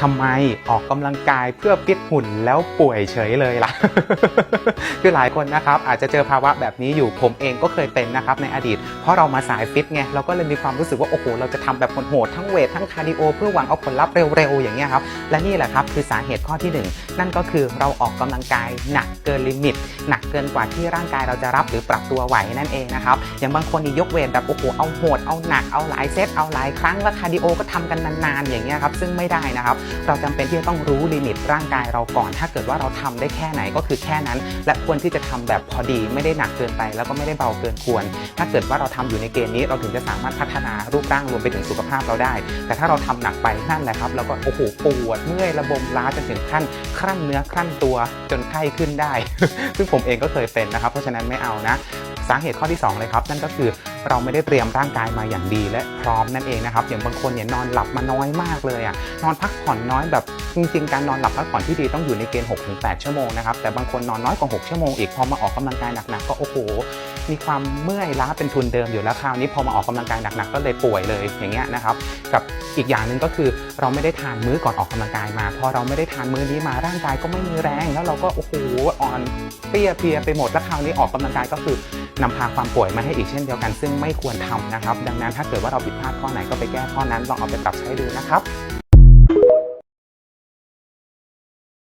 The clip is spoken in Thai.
ทำไมออกกำลังกายเพื่อฟิตหุ่นแล้วป่วยเฉยเลยล่ะ คือหลายคนนะครับอาจจะเจอภาวะแบบนี้อยู่ผมเองก็เคยเป็นนะครับในอดีต เพราะเรามาสายฟิตไงเราก็เลยมีความรู้สึกว่า โอ้โห เราจะทำแบบโหดๆทั้งเวททั้งคาร์ดิโอเพื่อหวังเอาผลลัพธ์เร็วๆ อย่างเงี้ยครับ และนี่แหละครับคือสาเหตุข้อที่หนึ่งนั่นก็คือเราออกกำลังกายหนักเกินลิมิต หนักเกินกว่าที่ร่างกายเราจะรับหรือปรับตัวไหวนั่นเองนะครับอย่างบางคนนี่ยกเวทแบบโอ้โหเอาโหดเอาหนักเอาหลายเซตเอาหลายครั้งแล้วคาร์ดิโอก็ทำกันนานๆอย่างเงี้ยครับซึ่งไม่ได้นะครับเราจำเป็นที่จะต้องรู้ลิมิตร่างกายเราก่อน ถ้าเกิดว่าเราทำได้แค่ไหนก็คือแค่นั้น และควรที่จะทำแบบพอดีไม่ได้หนักเกินไป แล้วก็ไม่ได้เบาเกินควร ถ้าเกิดว่าเราทำอยู่ในเกณฑ์นี้เราถึงจะสามารถพัฒนารูปร่างรวมไปถึงสุขภาพเราได้ แต่ถ้าเราทำหนักไปนั่นแหละครับเราก็โอ้โหปวดเมื่อยระบมล้าจนถึงขั้นครั่นเนื้อครั่นตัวจนไข้ขึ้นได้ ซึ่งผมเองก็เคยเป็นนะครับ เพราะฉะนั้นไม่เอานะ สาเหตุข้อที่ 2 เลยครับ นั่นก็คือ เราไม่ได้เตรียมร่างกายมาอย่างดีและพร้อมนั่นเองนะครับอย่างบางคนเนี่ยนอนหลับมาน้อยมากเลยอะนอนพักผ่อนน้อยแบบจริงๆ การนอนหลับพักผ่อนที่ดีต้องอยู่ในเกณฑ์6-8 ชั่วโมงนะครับแต่บางคนนอนน้อยกว่า 6 ชั่วโมงอีกพอมาออกกำลังกายหนักๆก็โอ้โหมีความเมื่อยล้าเป็นทุนเดิมอยู่แล้วคราวนี้พอมาออกกำลังกายหนักๆก็เลยป่วยเลยอย่างเงี้ยนะครับกับอีกอย่างหนึ่งก็คือเราไม่ได้ทานมื้อก่อนออกกำลังกายมาพอเราไม่ได้ทานมื้อนี้มาร่างกายก็ไม่มีแรง แล้วเราก็โอ้โหอ่อนเปียเพลียไปหมดแล้วคราวนี้ออกกำลังกายก็คือนำพาความป่วยมาให้อีกเช่นเดียวกันซึ่งไม่ควรทำนะครับ ดังนั้นถ้าเกิดว่าเราผิดพลาดข้อไหนก็ไปแก้ข้อนั้นลองเอาไปปรับใช้ดูนะครับ